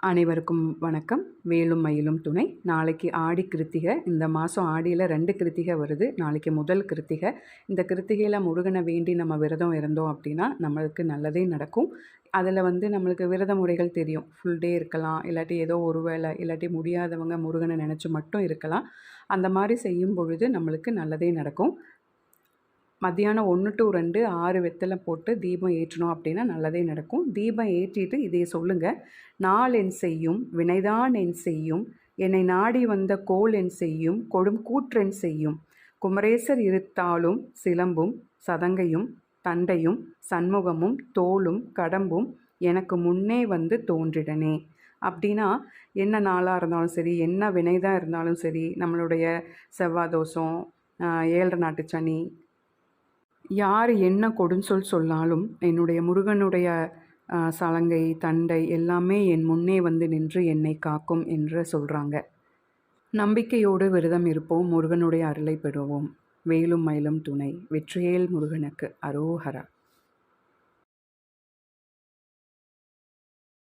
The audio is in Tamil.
அனைவருக்கும் வணக்கம். வேலும் மயிலும் துணை. நாளைக்கு ஆடி கிருத்திகை. இந்த மாதம் ஆடியில் ரெண்டு கிருத்திகை வருது. நாளைக்கு முதல் கிருத்திகை. இந்த கிருத்திகையில் முருகனை வேண்டி நம்ம விரதம் இருந்தோம் அப்படின்னா நம்மளுக்கு நல்லதே நடக்கும். அதில் வந்து நம்மளுக்கு விரத முறைகள் தெரியும். ஃபுல் டே இருக்கலாம். இல்லாட்டி ஏதோ ஒரு வேளை இல்லாட்டி முடியாதவங்க முருகனை நினச்சி மட்டும் இருக்கலாம். அந்த மாதிரி செய்யும் பொழுது நம்மளுக்கு நல்லதே நடக்கும். மத்தியானம் ஒன்று டு ரெண்டு ஆறு வெத்தலை போட்டு தீபம் ஏற்றணும் அப்படின்னா நல்லதே நடக்கும். தீபம் ஏற்றிட்டு இதை சொல்லுங்கள் நாள் என் செய்யும் வினைதான் என் செய்யும். என்னை நாடி வந்த கோல் என் செய்யும் கொடும் கூற்றென் செய்யும். குமரேசர் இருத்தாலும் சிலம்பும் சதங்கையும் தண்டையும் சண்முகமும் தோளும் கடம்பும் எனக்கு முன்னே வந்து தோன்றிடனே. அப்படின்னா என்ன நாளாக இருந்தாலும் சரி என்ன வினைதான் இருந்தாலும் சரி நம்மளுடைய செவ்வாய் தோஷம் ஏழரை நாட்டு சனி யார் என்ன கொடுஞ்சொல் சொன்னாலும் என்னுடைய முருகனுடைய சலங்கை தண்டை எல்லாமே என் முன்னே வந்து நின்று என்னை காக்கும் என்று சொல்கிறாங்க நம்பிக்கையோடு விரதம் இருப்போம் முருகனுடைய அருளை பெறுவோம். வேலும் மயிலும் துணை வெற்றியேல் முருகனுக்கு அரோஹரா.